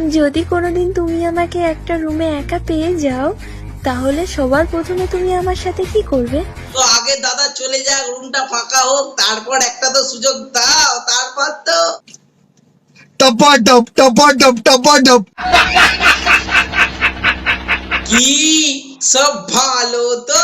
যদি কোনোদিন তুমি আমাকে একটা রুমে একা পেয়ে যাও তাহলে সবার প্রথমে তুমি আমার সাথে কি করবে? তো আগে দাদা চলে যাক রুমটা ফাঁকা হোক তারপর একটা তো সুযোগ দাও তারপর তো। টপার টপ টপা টপ টপার টপ। কি? সব ভালো তো?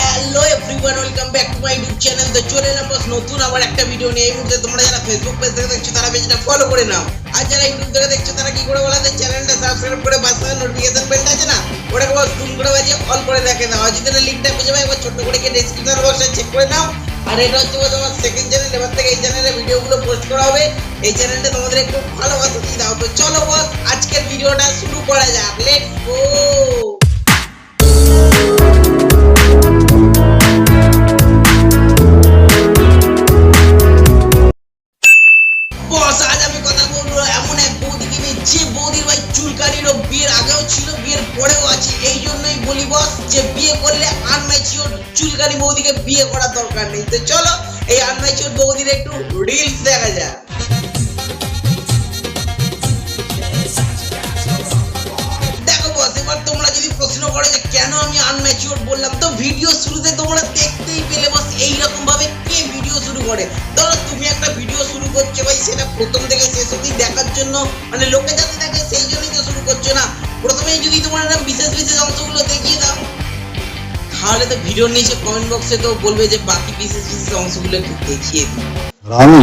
Hello everyone welcome back to my YouTube channel তো চলে এলাম নতুন আবার একটা ভিডিও নিয়ে। এই মুহূর্তে তোমরা যারা ফেসবুক পেজ থেকে দেখছ, তারা পেজটা ফলো করে নাও। আর যারা ইউটিউব থেকে দেখছ, তারা কি করে বলা? যায় চ্যানেলটা সাবস্ক্রাইব করে পাশে নোটিফিকেশন বেলটা আছে না? ওটাকে বস টুন করে বাজিয়ে অল করে রাখে নাও আর যদি লিংকটা খুঁজে পাই একবার ছোট্ট করে গিয়ে ডেসক্রিপশন বক্সে চেক করে নাও। আর এটা হচ্ছে আমার সেকেন্ড চ্যানেল এবার থেকে এই চ্যানেলে ভিডিওগুলো পোস্ট করা হবে। এই চ্যানেলটা তোমাদের একটু ভালোবাসা দিয়ে দাও। তো চলো বস, আজকের ভিডিওটা শুরু করা যাক। লেটস গো এই জন্যই বলি, বস, যে বিয়ে করলে আনম্যাচিওর চুলকানি বৌদিকে বিয়ে করার দরকার নেই। তো চলো, এই আনম্যাচিওর বৌদির একটু রিলস দেখা যাক। দেখো বস, এবার তোমরা যদি প্রশ্ন করো যে কেন আমি আনম্যাচিওর বললাম, তো ভিডিও শুরুতে তোমরা দেখতেই পেলে বস এইরকম ভাবে কে ভিডিও শুরু করে? ধরো তুমি একটা ভিডিও শুরু করছ, ভাই, সেটা প্রথম থেকে শেষ অবধি দেখার জন্য মানে লোকে যাতে দেখে, সেই জন্যই তো শুরু করছ না। প্রথমেই যদি তোমার একটা বিশেষ বিশেষ অংশগুলো দেখিয়ে দাও তাহলে তো ভিডিও নিচে কমেন্ট বক্সে তো বলবে যে বাকি বিশেষ বিশেষ অংশগুলো একটু দেখিয়ে দিই আমি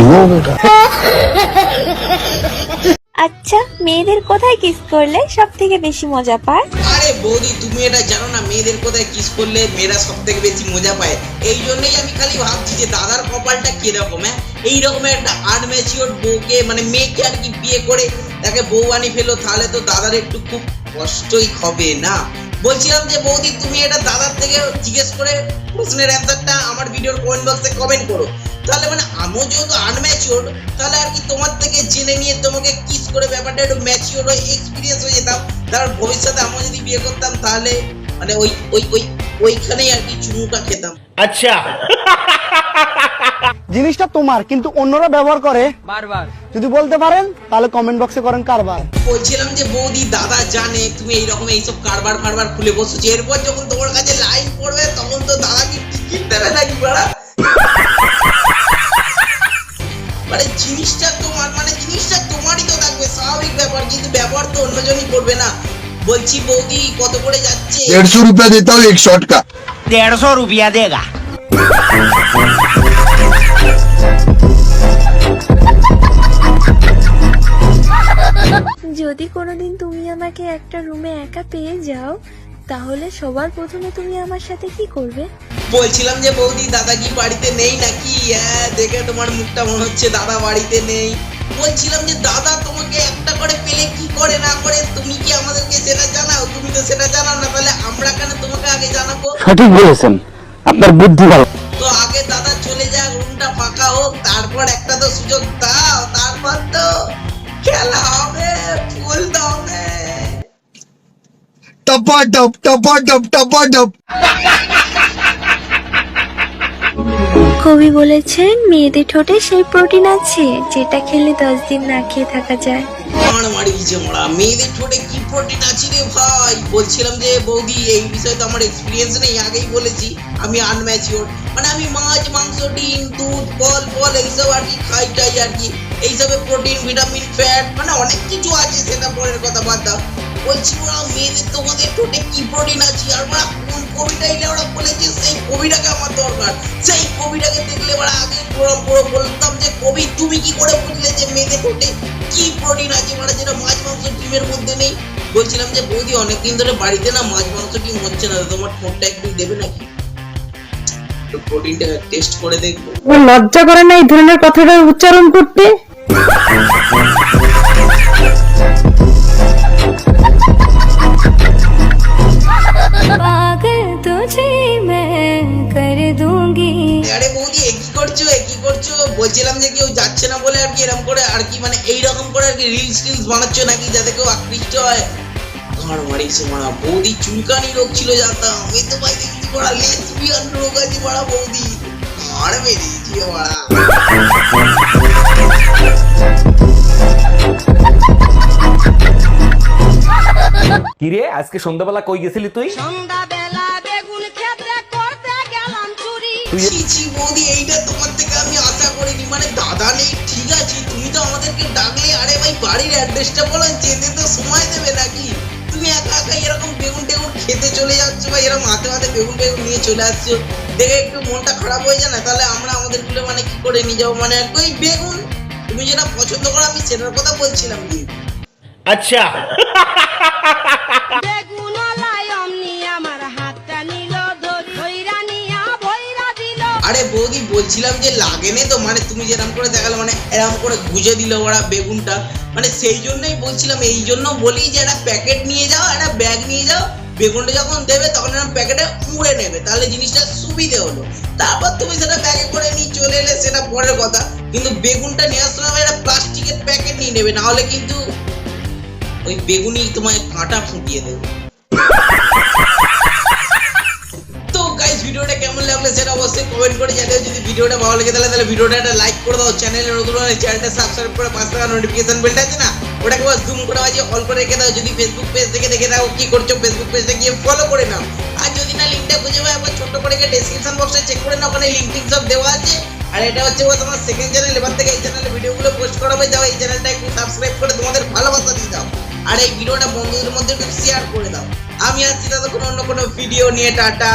আচ্ছা মেয়েদের কোথায় কিস করলে সব থেকে বেশি মজা পায়? আরে বৌদি তুমি এটা জানো না মেয়েদের কোথায় কিস করলে মেয়েরা সব থেকে বেশি মজা পায়? এই জন্যই আমি খালি ভাবছি যে দাদার কপালটা কীরকম হ্যাঁ? এইরকম একটা আনম্যাচিওর বউকে মানে মেয়েকে আর কি বিয়ে করে তাকে বউ আনি ফেলো তাহলে তো দাদার একটু খুব কষ্টই হবে না। বলছিলাম যে বৌদি তুমি এটা দাদার থেকে জিজ্ঞেস করে প্রশ্নের অ্যান্সারটা আমার ভিডিওর কমেন্ট বক্সে কমেন্ট করো। তাহলে মানে আমিও যেহেতু আনম্যাচিওর তাহলে আর কি তোমার থেকে জেনে নিয়ে তোমাকে কিস করে ব্যাপারটা একটু ম্যাচিওর হয়ে এক্সপিরিয়েন্স হয়ে যেতাম। তার ভবিষ্যতে আমি যদি বিয়ে করতাম তাহলে মানে ওই ওই ওই ওইখানেই আর কি চুমুটা খেতাম। আচ্ছা। জিনিসটা তোমার কিন্তু অন্যরা ব্যবহার করে। বারবার। যদি বলতে পারেন তাহলে কমেন্ট বক্সে করেন কারবার। বলছিলাম যে বৌদি দাদা জানে তুমি এইরকম এইসব কারবার ফারবার খুলে বসছো। এরপর যখন তোমার কাছে লাইন পড়বে তখন তো দাদা কি টিকিট দেবে নাকি মানে জিনিসটা তোমার মানে জিনিসটা তোমারই তো থাকবে স্বাভাবিক ব্যাপার কিন্তু ব্যবহার তো অন্যজনই করবে না। বলছি বৌদি কত করে যাচ্ছে? দেড়শো রুপিয়া দিতে হবে এক শট দেড়শো রুপিয়া দেগা। যদি কোনোদিন তুমি আমাকে একটা রুমে একা পেয়ে যাও তাহলে সবার প্রথমে তুমি আমার সাথে কি করবে? বলছিলাম যে বৌদি দাদা কি বাড়িতে নেই নাকি? হ্যাঁ দেখে তোমার মুখটা মনে হচ্ছে দাদা বাড়িতে নেই। বলছিলাম যে দাদা তোমাকে একটা করে পেলে কি করে না করে? তুমি কি আমাদেরকে সেটা জানাও? তুমি তো সেটা জানাও না তাহলে আমরা কেন তোমাকে আগে জানাব? সঠিক বলেছেন। আপনার বুদ্ধি ভালো। তো আগে দাদা চলে যাক রুমটা ফাঁকা হোক তারপর একটা তো সুযোগ দাও তারপর তো খেলা হবে ফুল টপা টপ টপা টপ টপা টপ কবি বলেছেন, মেয়েদের ঠোঁটে সেই প্রোটিন আছে, যেটা খেলে দশ দিন না খেয়ে থাকা যায়। মেয়েদের মানে মানে বলছি মেয়েদের তোমাদের ঠোঁটে কি প্রোটিন আছে? আর ওরা কোন কবিটা ওরা বলেছে সেই কবিটাকে আমার দরকার। সেই কবিটাকে দেখলে ওরা আগে বলতাম যে, কবি, তুমি কি করে বুঝলে যে মেয়েদের ঠোঁটে কি প্রোটিন আছে মানে যেটা মাছ মাংস ডিমের মধ্যে নেই? বলছিলাম যে বৌদি, অনেকদিন ধরে বাড়িতে না মাছ মাংস ডিম হচ্ছে না তোমার ঠোঁটটা একদিন দেবে নাকি? প্রোটিনটা টেস্ট করে দেখব। লজ্জা করে না এই ধরনের কথাটা উচ্চারণ করতে? করছ এ কি করছ? বলছিলাম যে কেউ যাচ্ছে না বলে আর কি এরকম করে আর কি মানে এইরকম করে আর কি রিলস টিলস বানাচ্ছো নাকি যাতে কেউ আকৃষ্ট হয়? ঘর মারিছে মারা বৌদি চুলকানি রোগ ছিল জানতাম আমি তো ভাই দেখছি মারা লেসবিয়ান রোগ আছে মারা বৌদি। ঘর বেরিয়েছি মারা। কিরে আজকে সন্ধ্যাবেলা কই গেছিলি তুই? সন্ধ্যাবেলা ছি ছি বৌদি এইটা তোমার থেকে আমি আশা করিনি। মানে দাদা নেই ঠিক আছে তুমি তো আমাদেরকে ডাকলে আরে ভাই বাড়ির অ্যাড্রেসটা বলো যেতে তো সময় দেবে নাকি? তুমি একা একা এরকম বেগুন টেগুন খেতে চলে যাচ্ছ বা এরকম হাতে হাতে বেগুন বেগুন নিয়ে চলে আসছো দেখে একটু মনটা খারাপ হয়ে যায় না? তাহলে আমরা আমাদেরগুলো মানে কি করে নিয়ে যাব? মানে ওই বেগুন। তুমি যেটা পছন্দ করো আমি সেটার কথা বলছিলাম। কি আরে বৌদি, বলছিলাম যে লাগেনে তো মানে তুমি যেরকম করে দেখালে মানে এরকম করে গুজে দিল ওরা বেগুনটা। মানে সেই জন্যই বলছিলাম, এই জন্য বলি যে একটা প্যাকেট নিয়ে যাও, একটা ব্যাগ নিয়ে যাও, বেগুনটা যখন দেবে তখন এরকম প্যাকেটে মুড়ে নেবে, তাহলে জিনিসটা সুবিধে হলো। তারপর তুমি সেটা ব্যাগে করে নিয়ে চলে এলে, সেটা পরের কথা। কিন্তু বেগুনটা নেওয়ার সময় একটা প্লাস্টিকের প্যাকেট নিয়ে নেবে, না হলে কিন্তু ওই বেগুনই তোমায় কাঁটা ফুটিয়ে দেবে। ভিডিওটা কেমন লাগল সেটা অবশ্যই কমেন্ট করে জানিও। যদি ভিডিওটা ভালো লেগে তাহলে ভিডিওটা একটা লাইক করে দাও। চ্যানেলে নতুন হলে চ্যানেলটা সাবস্ক্রাইব করে পাশে থাকা নোটিফিকেশন বেলটা আছে না? ওটাকে বাস জুম করে বাজিয়ে অল করে রেখে দাও। যদি ফেসবুক পেজ থেকে দেখে দাও কি করছ ফেসবুক পেজটা গিয়ে ফলো করে নাও। আর যদি না লিঙ্কটা খুঁজে পাও, একবার ছোট্ট করে গিয়ে ডেসক্রিপশন বক্সে চেক করে নাও। ওখানে লিঙ্ক টিঙ্ক সব দেওয়া আছে। আর এটা হচ্ছে বাস আমার সেকেন্ড চ্যানেল এবার থেকে এই চ্যানেলে ভিডিওগুলো পোস্ট করা হবে। যাও এই চ্যানেলটা একটু সাবস্ক্রাইব করে তোমাদের ভালোবাসা দিয়ে দাও। আর এই ভিডিওটা বন্ধুদের মধ্যে একটু শেয়ার করে দাও। আমি আসছি ততক্ষণ অন্য কোনো ভিডিও নিয়ে। টাটা।